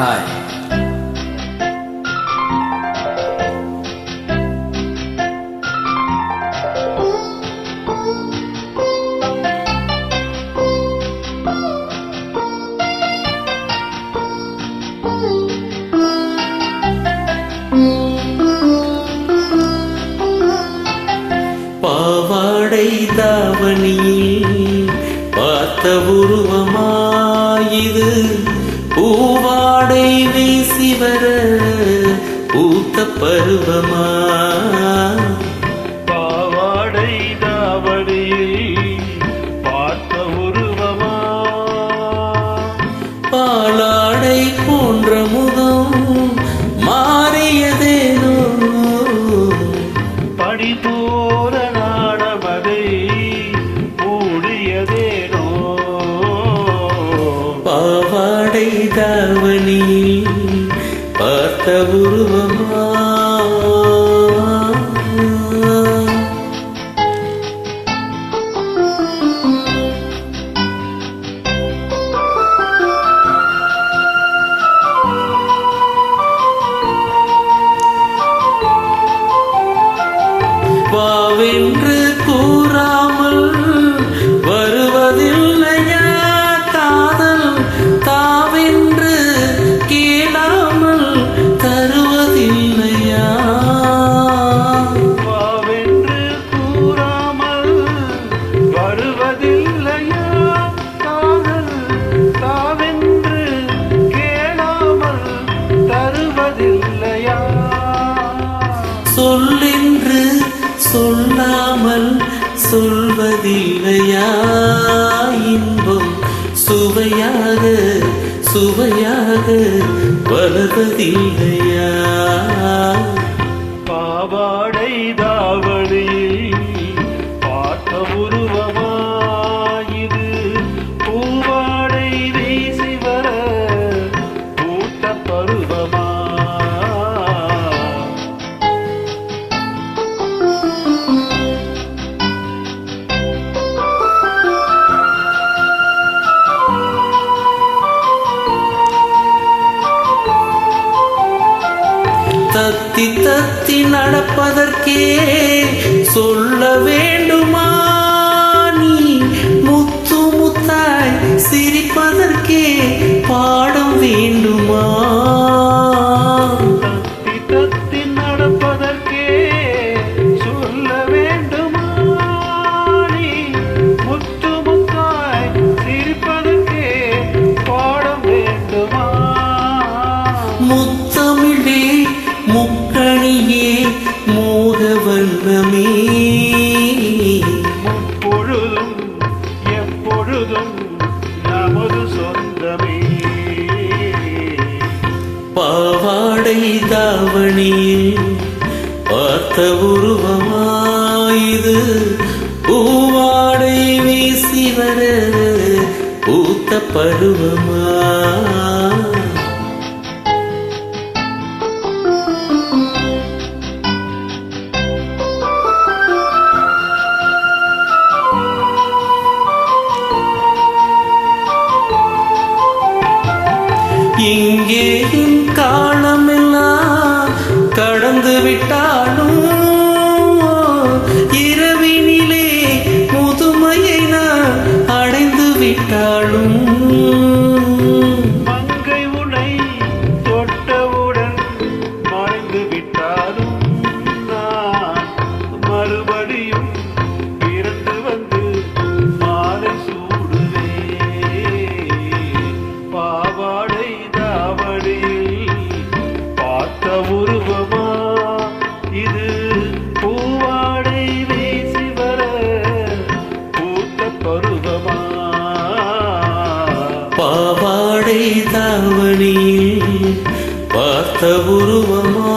Hi பாவாடை தாவணியில் பார்த்த உருவமாயிது. பூவா பருவமா? பாவாடை தாவணியில் பார்த்த உருவமா? பாலாடை போன்ற முகம் மாறியதேனோ? படி போற நாடமதை மூடியதேனோ? பாவாடை தாவணியில் பார்த்த உருவமா? வாவென்று சொல்வதில்லையா இன்பம்? சுவையாக சுவையாக வளர்வதில்லையா? பாவாடை தத்தி தத்தி நடப்பதற்கே நமது சொந்தமே. பாவாடை தாவணியில் பார்த்த உருவமாயுது. பூவாடை வீசி வர பூத்த பருவமா விட்டாலும் பாவாடை பார்த்த உருவமா